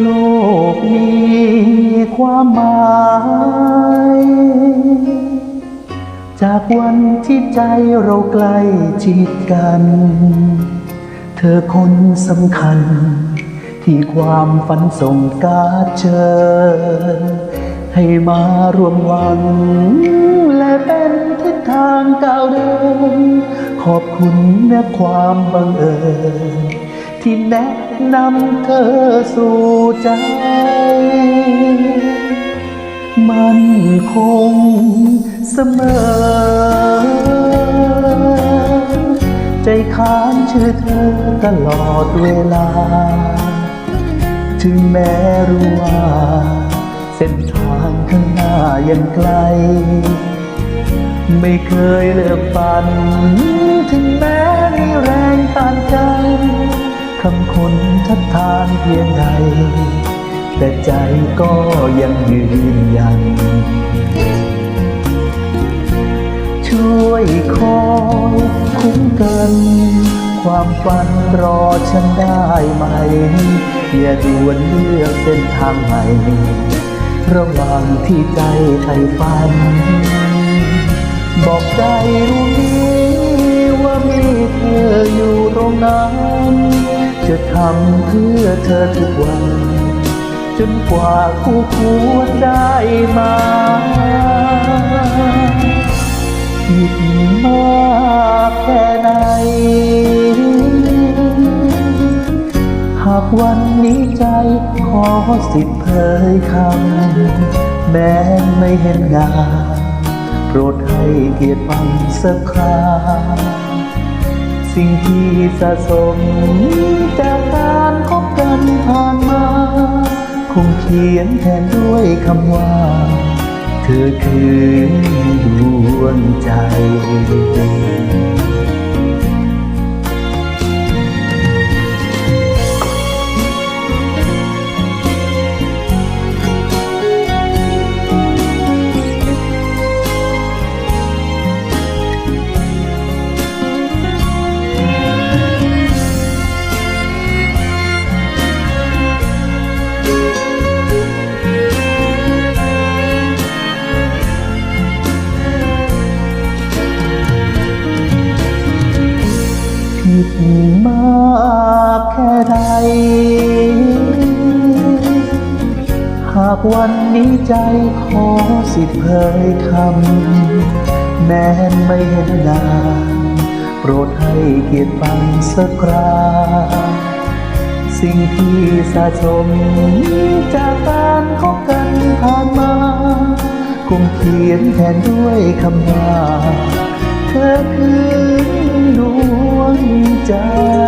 โลกมีความหมาย จากวันที่ใจเราใกล้ชิดกัน เธอคนสำคัญ ที่ความฝันส่งกาเชิญให้มารวมวังและเป็นทิศทางก้าวเดิน ขอบคุณนะความบังเอิญ ที่แนะนำเธอสู่ใจ มันคงเสมอ ใจค้างชื่อเธอตลอดเวลา ถึงแม้รู้ว่า เส้นทางข้างหน้ายังไกล ไม่เคยเลิกฝันถึง คำคนทัดทานเพียงใด แต่ใจก็ยังยืนยัน ช่วยคอยคุ้มกัน ความฝันรอฉันได้ไหม อย่าด่วนเลือกเส้นทางใหม่ ระหว่างที่ใจใฝ่ฝัน บอกใจรู้นี้ว่ามีเธออยู่ตรงนั้น จะทำเพื่อเธอทุกวัน จนกว่าคู่ควรได้มาผิดมากแค่ไหน หากวันนี้ใจขอสิทธิ์เผยคำ แม้ไม่เห็นงานโปรดให้เกียรติฟังสักครา สิ่งที่สะสมจากการคบกันผ่านมา คงเขียนแทนด้วยคำว่า เธอคือดวงใจ มากแค่ใด หากวันนี้ใจขอสิทธิ์เผยคำ แม้นไม่เห็นงานโปรดให้เกียรติฟังสักคราสิ่งที่สะสมจากการคบกันผ่านมา คงเขียนแทนด้วยคำว่า เธอคือ ดวงใจ